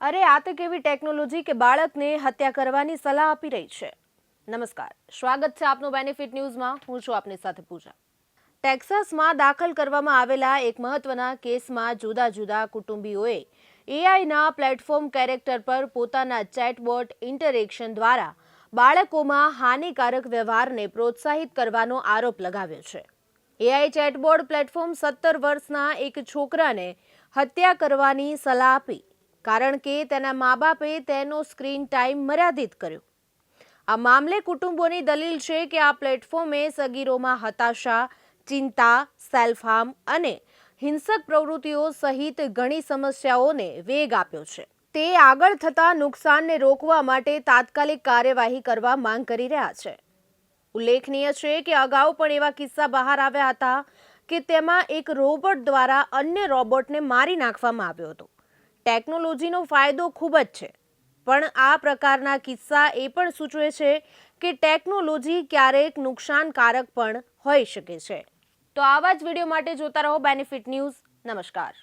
અરે, આ તો કેવી ટેકનોલોજી કે બાળકને હત્યા કરવાની સલાહ આપી રહી છે. નમસ્કાર. સ્વાગત છે આપનું બેનિફિટ ન્યૂઝમાં હું છું આપની સાથે પૂજા. ટેક્સાસમાં દાખલ કરવામાં આવેલા એક મહત્વના કેસમાં જુદા જુદા કુટુંબીઓએ એઆઈના પ્લેટફોર્મ કેરેક્ટર પર પોતાના ચેટબોટ ઇન્ટરેક્શન દ્વારા બાળકોમાં હાનિકારક વ્યવહારને પ્રોત્સાહિત કરવાનો આરોપ લગાવ્યો છે. એઆઈ ચેટબોર્ડ પ્લેટફોર્મ સત્તર વર્ષના એક છોકરાને હત્યા કરવાની સલાહ આપી કારણ કે તેના મા બાપે તેનો સ્ક્રીન ટાઈમ મર્યાદિત કર્યો. આ મામલે કુટુંબોની દલીલ છે કે આ પ્લેટફોર્મે સગીરોમાં હતાશા, ચિંતા સેલ્ફ હાર્મ અને હિંસક પ્રવૃત્તિઓ સહિત ઘણી સમસ્યાઓને વેગ આપ્યો છે. તે આગળ થતા નુકસાનને રોકવા માટે તાત્કાલિક કાર્યવાહી કરવા માંગ કરી રહ્યા છે. ઉલ્લેખનીય છે કે અગાઉ પણ એવા કિસ્સા બહાર આવ્યા હતા કે તેમાં એક રોબોટ દ્વારા અન્ય રોબોટને મારી નાખવામાં આવ્યો હતો. ટેકનોલોજીનો ફાયદો ખૂબ જ છે. પણ આ પ્રકારના કિસ્સા એ પણ સૂચવે છે કે ટેકનોલોજી ક્યારેક નુકસાનકારક પણ હોઈ શકે છે. તો આવા જ વીડિયો માટે જોતા રહો બેનિફિટ ન્યૂઝ નમસ્કાર.